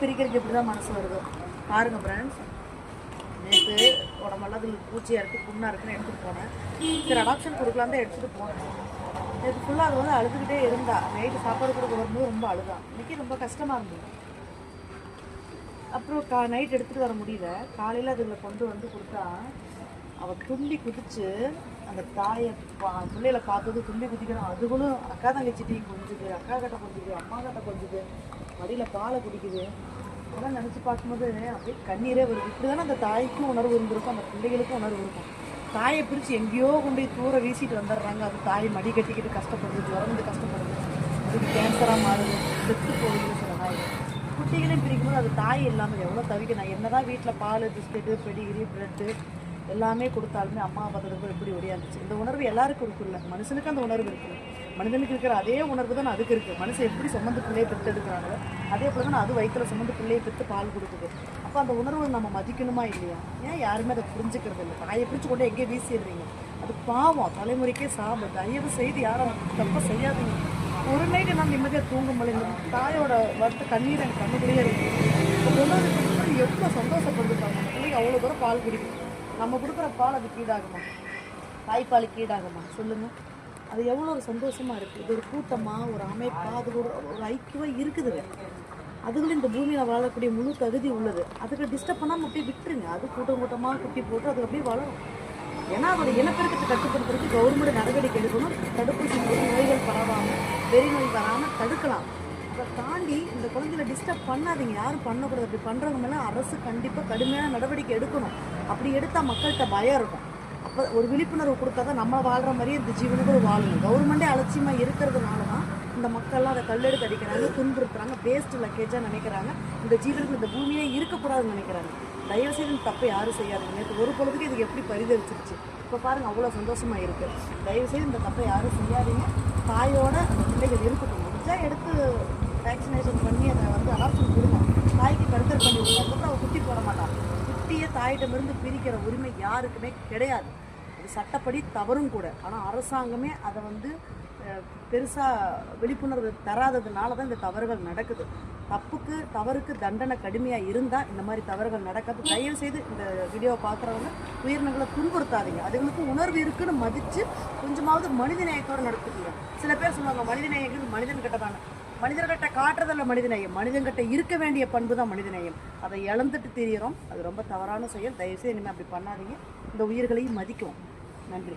பிரிக்கிறதுக்கு எப்படி தான் மனசு வருது. பாருங்க ஃப்ரெண்ட்ஸ் நேற்று உடம்பெல்லாம் அதில் பூச்சியாக இருக்குது புண்ணாக இருக்குன்னு எடுத்துகிட்டு போனேன். சரி அடாப்ஷன் கொடுக்கலாம் தான் எடுத்துகிட்டு போனேன். நேற்று ஃபுல்லாக அது வந்து அழுதுகிட்டே இருந்தா. நைட்டு சாப்பாடு கொடுக்க வரும்போது ரொம்ப அழுதான். இன்றைக்கி ரொம்ப கஷ்டமாக இருந்தது. அப்புறம் கா நைட் எடுத்துகிட்டு வர முடியல. காலையில் அதில் கொண்டு வந்து கொடுத்தா அவள் துள்ளி குதித்து அந்த தாயை பா பிள்ளைகளை பார்த்தது துள்ளி குதிக்கணும். அதுகளும் அக்கா தங்கச்சிட்டையும் கொஞ்சுது அக்கா கிட்ட கொஞ்சுது அம்மா கிட்ட கொஞ்சுது மடியில் பாலை குடிக்குது. அதெல்லாம் நினச்சி பார்க்கும்போது அப்படியே கண்ணீரே வருது. இப்படி தானே அந்த தாய்க்கும் உணர்வு இருந்திருக்கும் அந்த பிள்ளைகளுக்கும் உணர்வு இருக்கும். தாயை பிரித்து எங்கேயோ கொண்டு போய் தூர வீசிட்டு வந்துடுறாங்க. அது தாய் மடி கட்டிக்கிட்டு கஷ்டப்படுது ஜுரம் கஷ்டப்படுது. அதுக்கு கேன்சராக மாறுது செத்து போகுதுன்னு சில நாய்கள் குட்டிகளையும் பிரிக்கும்போது அது தாய் இல்லாமல் எவ்வளோ தவிக்க நான் என்னதான் வீட்டில் பால் பிஸ்கெட்டு பெடிகிரி ப்ரெட்டு எல்லாமே கொடுத்தாலுமே அம்மா பார்த்ததுக்கு எப்படி ஒடியாந்துச்சு? இந்த உணர்வு எல்லாருக்கும் இருக்குல்ல மனுஷனுக்கு அந்த உணர்வு இருக்குது மனிதனுக்கு இருக்கிற அதே உணர்வு தான் அதுக்கு இருக்குது மனுஷன் எப்படி சுமந்து பிள்ளையை பெற்று எடுக்கிறாங்களோ அதே போல தான் அது வயிற்றில் சுமந்து பிள்ளையை பெற்று பால் கொடுக்குது. அப்போ அந்த உணர்வு நம்ம மதிக்கணுமா இல்லையா? ஏன் யாருமே அதை புரிஞ்சுக்கிறது இல்லை? தாயை பிடிச்சி கொண்டு எங்கேயே வீசிடுறீங்க. அது பாவம். தலைமுறைக்கே சாபம். தயவு செய்து யாரும் தப்பாக செய்யாதீங்க. ஒரு நைட்டு நான் நிம்மதியாக தூங்க முடியல தாயோட வருத்த கண்ணீர் எனக்கு கண்ணுக்குள்ளேயே இருக்கு. இப்போ உணர்வு எவ்வளோ சந்தோஷப்படுதுப்பாங்க பிள்ளைக்கு அவ்வளோ தூரம் பால் குடிக்கும் நம்ம கொடுக்குற பால் அதுக்கு ஈடாகுமா தாய்ப்பால் ஈடாகுமா சொல்லுங்கள் அது எவ்வளோ ஒரு சந்தோஷமாக இருக்குது இது ஒரு கூட்டமாக ஒரு அமைப்பாக அது ஒரு ஒரு ஐக்கியமாக இருக்குதுங்க அதுகளும் இந்த பூமியில் வாழக்கூடிய முழு தகுதி உள்ளது. அதுக்கு டிஸ்டர்ப் பண்ணாமல் அப்படியே விட்டுருங்க. அது கூட்டம் கூட்டமாக குட்டி போட்டு அது அப்படியே வளரும். ஏன்னா அதோட இனப்பெருக்கத்தை கட்டுப்படுத்துறதுக்கு கவர்மெண்ட் நடவடிக்கை எடுக்கணும். தடுப்பூசி நோய்கள் பரவாமல் வெறி நோய் வராமல் தடுக்கலாம். அதை தாண்டி இந்த குழந்தைகளை டிஸ்டர்ப் பண்ணாதீங்க. யாரும் பண்ணக்கூடாது. அப்படி பண்ணுறவங்க மேலே அரசு கண்டிப்பாக கடுமையான நடவடிக்கை எடுக்கணும். அப்படி எடுத்தால் மக்கள்கிட்ட பயம் இருக்கும். அப்போ ஒரு விழிப்புணர்வு கொடுத்தா தான் நம்ம வாழ்கிற மாதிரியே இந்த ஜீவனுக்கு வாழணும் கவர்மெண்ட்டே அலட்சியமாக இருக்கிறதுனால தான் இந்த மக்கள்லாம் அதை கல்லெடுத்து அடிக்கிறாங்க துன்புறுத்துறாங்க வேஸ்ட் லக்கேஜாக நினைக்கிறாங்க. இந்த ஜீவனுக்கு இந்த பூமியே இருக்கக்கூடாதுன்னு நினைக்கிறாங்க. தயவு செய்து இந்த தப்பை யாரும் செய்யாதுங்க. நேற்று ஒரு பொழுதுக்கு இது எப்படி பரிதவிச்சிருச்சு? இப்போ பாருங்கள் அவ்வளோ சந்தோஷமாக இருக்குது தயவு செய்து இந்த தப்பை யாரும் செய்யாதீங்க. தாயோட அந்த பிள்ளைகள் இருக்கட்டும். முடிஞ்சால் எடுத்து வேக்சினேஷன் பண்ணி அதை வந்து அடாப்ஷன் கொடுங்க தாய்க்கு கருத்தர் பண்ணி விடுங்க. அதுக்கப்புறம் அவள் குட்டி போட மாட்டான் குட்டியை தாயிடமிருந்து பிரிக்கிற உரிமை யாருக்குமே கிடையாது. அது சட்டப்படி தவறும் கூட. ஆனால் அரசாங்கமே அதை வந்து பெருசாக விழிப்புணர்வு தராததுனால தான் இந்த தவறுகள் நடக்குது. தப்புக்கு தவறுக்கு தண்டனை கடுமையாக இருந்தால் இந்த மாதிரி தவறுகள் நடக்காது. தயவு செய்து இந்த வீடியோவை பார்க்குறவங்க உயிரினங்களை துன்புறுத்தாதீங்க. அதுங்களுக்கு உணர்வு இருக்குன்னு மதித்து கொஞ்சமாவது மனித நேயத்தோடு நடத்துக்கீங்க. சில பேர் சொல்லுவாங்க மனித நேயங்கள் மனிதன் கிட்ட தானே மனிதர்கிட்ட காட்டுறதில்ல மனிதநேயம். மனிதன்கிட்ட இருக்க வேண்டிய பண்பு தான் மனிதநேயம். அதை இழந்துட்டு தெரியிறோம். அது ரொம்ப தவறான செயல். தயவுசெய்து இனிமேல் அப்படி பண்ணாதீங்க. இந்த உயிர்களையும் மதிக்கும் நன்றி.